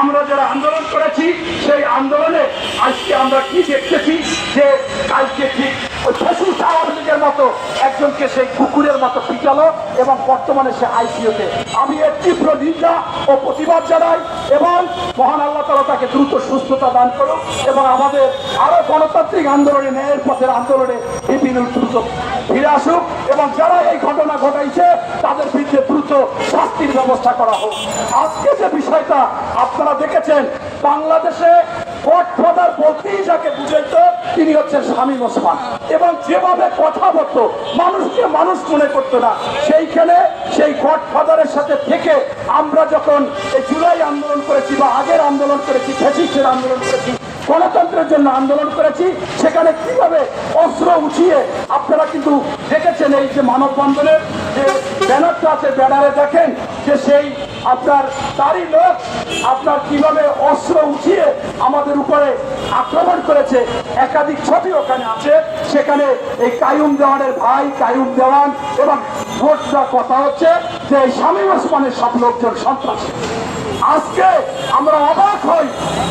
আমরা যারা আন্দোলন করেছি, সেই আন্দোলনে আজকে আমরা কি দেখতেছি যে কালকে ঠিক ওই ফেসিস্ট আওয়ামী মতো একজনকে সেই কুকুরের মতো পিটালো এবং বর্তমানে সে আইসিইউতে। আমি এর তীব্র নিন্দা ও প্রতিবাদ জানাই এবং মহান আল্লাহ তালা তাকে দ্রুত সুস্থতা দান করুক এবং আমাদের আরও গণতান্ত্রিক আন্দোলনে, ন্যায়ের পথের আন্দোলনে বিভিন্ন দ্রুত ফিরে আসুক। এবং যারা এই ঘটনা ঘটাইছে, তাদের বিরুদ্ধে দ্রুত শাস্তির ব্যবস্থা করা হোক। আজকে যে বিষয়টা আপনারা দেখেছেন, বাংলাদেশে গডফাদার বলতেই যাকে বুঝাইত, তিনি হচ্ছেন শামীম ওসমান এবং যেভাবে কথা বলতো, মানুষকে মানুষ মনে করতো না। সেইখানে সেই গডফাদারের সাথে থেকে আমরা যখন এই জুলাই আন্দোলন করেছি বা আগের আন্দোলন করেছি ফেসিস্টের আন্দোলন করেছি গণতন্ত্রের জন্য আন্দোলন করেছি, সেখানে কীভাবে অস্ত্র উঠিয়ে আপনারা কিন্তু দেখেছেন এই যে মানববন্ধনের যে ব্যানারটা আছে, ব্যানারে দেখেন যে সেই আপনার তারই লোক আপনার কীভাবে অস্ত্র উঠিয়ে আমাদের উপরে আক্রমণ করেছে। একাধিক ছবি ওখানে আছে, সেখানে এই কায়ুম দেওয়ানের ভাই, কায়ুম দেওয়ান এবং ভোটটা কথা হচ্ছে যে শামীম ওসমানের সব লোকজন সন্ত্রাসী। আজকে আমরা অবাক হই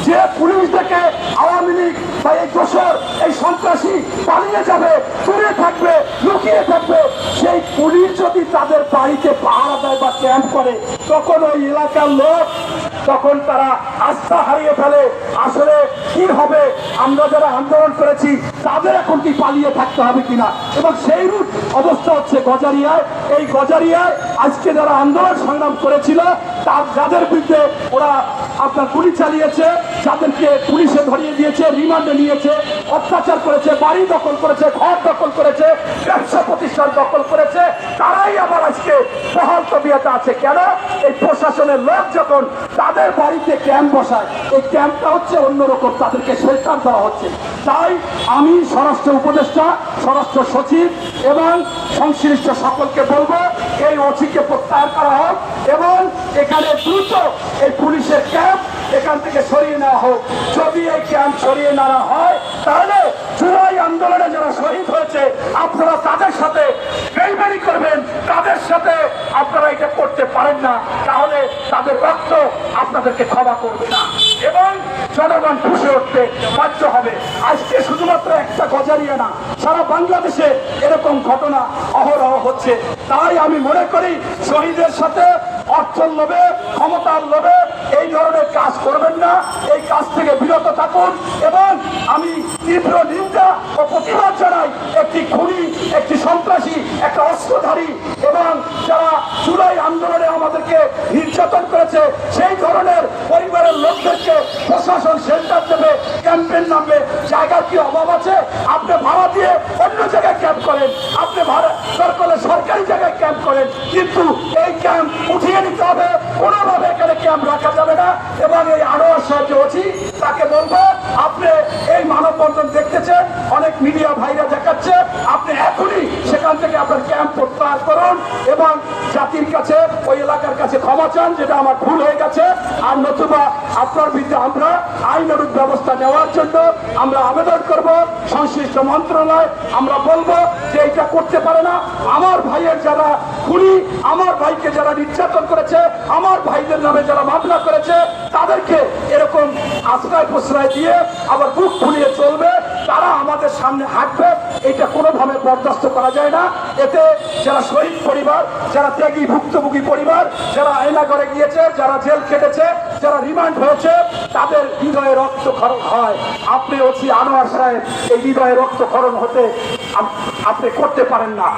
যে পুলিশ থেকে আওয়ামী লীগ বা এই দোষর এই সন্ত্রাসী পালিয়ে যাবে, দূরে থাকবে, লুকিয়ে থাকবে। সেই পুলিশ যদি তাদের বাড়িতে পাহারা দেয় বা ক্যাম্প করে, তখন ওই এলাকার লোক, তখন তারা আস্থা হারিয়ে ফেলে। আসলে কি হবে? আমরা যারা আন্দোলন করেছি, তাদের এখন কি পালিয়ে থাকতে হবে কিনা? এবং সেই রূপ অবস্থা হচ্ছে গজারিয়ায়। এই গজারিয়ায় আজকে যারা আন্দোলন সংগ্রাম করেছিল, তার যাদের বিরুদ্ধে ওরা আপনার গুলি চালিয়েছে, যাদেরকে পুলিশে ধরিয়ে দিয়েছে, রিমান্ডে নিয়েছে, অত্যাচার করেছে, বাড়ি দখল করেছে, ঘর দখল করেছে, ব্যবসা প্রতিষ্ঠান দখল করেছে, তারাই আবার আজকে বহাল তবিয়াতে আছে। কেন? এই প্রশাসনের লোক যখন তাদের বাড়িতে ক্যাম্প বসায়, এই ক্যাম্পটা হচ্ছে অন্যরকম, তাদেরকে শেল্টার দেওয়া হচ্ছে। তাই আমি স্বরাষ্ট্র উপদেষ্টা, স্বরাষ্ট্র সচিব এবং সংশ্লিষ্ট সকলকে বলব, এই অচিকে প্রত্যাহার করা হোক এখানে দ্রুত এই পুলিশের ক্যাম্প এখান থেকে সরিয়ে নেওয়া হোক। যদি এই ক্যাম্প সরিয়ে নেওয়া হয়, তাহলে জুলাই আন্দোলনে যারা শহীদ হয়েছে, আপনারা তাদের সাথে বেইমানি করবেন, তাদের সাথে আপনারা এটা করতে পারেন না। তাহলে তাদের রক্ত আপনাদেরকে ক্ষমা করবে না। এবং জনগণ খুশি উঠতে বাধ্য হবে। আজকে শুধুমাত্র একটা গজারিয়া না, সারা বাংলাদেশে এরকম ঘটনা অহরহ হচ্ছে। তাই আমি মনে করি, শহীদের সাথে অর্থের লোভে, ক্ষমতার লোভে এই ধরনের কাজ করবেন না। এই কাজ থেকে বিরত থাকুন এবং আমি তীব্র নিন্দা ও প্রতিবাদ জানাই একটি খুনি, একটি সন্ত্রাসী, একটা অস্ত্রধারী এবং যারা জুলাই আন্দোলনে আমাদেরকে নির্যাতন করেছে, সেই ধরনের পরিবারের লোকদেরকে প্রশাসন সেন্টার দেবে ক্যাম্পেন নামবে, জায়গার কি অভাব আছে? আপনি ভাড়া দিয়ে অন্য জায়গায় ক্যাম্প করেন, আপনি ভাড়া সরকারি জায়গায় ক্যাম্প করেন, কিন্তু এই ক্যাম্প উঠিয়ে নিতে হবে কোনোভাবে এখানে ক্যাম্প রাখা যাবে না এবং এই আনোয়ার সাহায্য অছি তাকে বলব আপনি এই মানববন্ধন দেখতেছেন অনেক মিডিয়া ভাইরা দেখাচ্ছে, আপনি এখনই সেখান থেকে আপনার ক্যাম্প প্রত্যাহার করুন এবং জাতির কাছে, ওই এলাকার কাছে ক্ষমা চান, যেটা আমার ভুল হয়ে গেছে। আর নতুবা আপনার বিরুদ্ধে আমরা আইনানুক ব্যবস্থা নেওয়ার জন্য আমরা আবেদন করব, সংশ্লিষ্ট মন্ত্রণালয়, আমরা বলব যে এটা করতে পারে না। আমার ভাইয়ের যারা খুনি, আমার ভাইকে যারা নির্যাতন করেছে, আমার ভাইদের নামে যারা মামলা করেছে, তাদেরকে আশ্রয় প্রশ্রয় দিয়ে আবার বুক ফুলিয়ে চলবে। তারা আমাদের সামনে হাঁটবে। এটা কোনোভাবে বরদাস্ত করা যায় না। এতে যারা শহীদ পরিবার, যারা ত্যাগী ভুক্তভোগী পরিবার, যারা আয়নাগরে গিয়েছে, যারা জেল খেটেছে, যারা রিমান্ড হয়েছে, তাদের হৃদয়ে রক্তক্ষরণ হয়। আপনি অছি আনোয়ার সাহেব, এই হৃদয়ে রক্তক্ষরণ হতে আপ- আপনি করতে পারেন না।